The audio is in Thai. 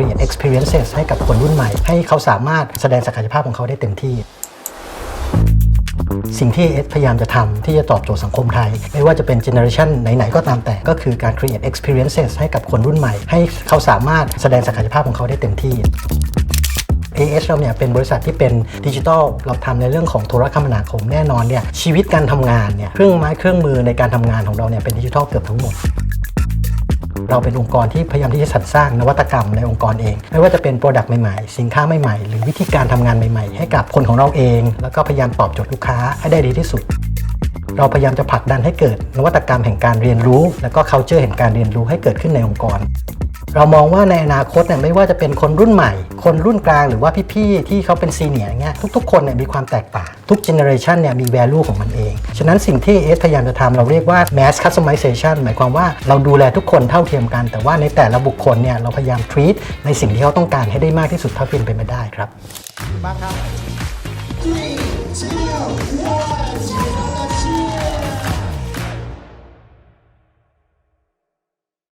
create experiences ให้กับคนรุ่นใหม่ ให้เขาสามารถแสดงศักยภาพของเขาได้เต็มที่ สิ่งที่เอสพยายามจะทำที่จะตอบโจทย์สังคมไทย ไม่ว่าจะเป็นเจเนอเรชันไหน ๆ ก็ตามแต่ก็คือการ create experiences ให้กับคนรุ่นใหม่ ให้เขาสามารถแสดงศักยภาพของเขาได้เต็มที่ AS เราเนี่ยเป็นบริษัทที่เป็นดิจิทัลเราทำในเรื่องของโทรคมนาคมแน่นอนเนี่ยชีวิตการทำงานเนี่ยเครื่องไม้เครื่องมือในการทำงานของเราเนี่ยเป็นดิจิทัลเกือบทั้งหมด เราเป็นองค์กรที่พยายามที่จะสรรสร้างนวัตกรรมในองค์กรเอง ไม่ว่าจะเป็นโปรดักต์ใหม่ๆ สินค้าใหม่ๆ หรือวิธีการทำงานใหม่ๆ ให้กับคนของเราเอง แล้วก็พยายามตอบโจทย์ลูกค้าให้ได้ดีที่สุด เราพยายามจะผลักดันให้เกิดนวัตกรรมแห่งการเรียนรู้ และก็ culture แห่งการเรียนรู้ให้เกิดขึ้นในองค์กร เรามองว่าในอนาคตเนี่ยไม่ว่าจะเป็นคนรุ่นใหม่ คนรุ่นกลางหรือว่าพี่ๆ ที่เขาเป็นซีเนียร์อย่างเงี้ยทุกๆ คนเนี่ยมีความแตกต่าง ทุกเจเนอเรชันเนี่ยมี value ของมันเอง ฉะนั้นสิ่งที่เอสพยายามจะทำเราเรียกว่า mass customization หมายความว่าเราดูแลทุกคนเท่าเทียมกัน แต่ว่าในแต่ละบุคคลเนี่ยเราพยายาม treat ในสิ่งที่เขาต้องการให้ได้มากที่สุดเท่าที่เป็นไปได้ครับมาครับ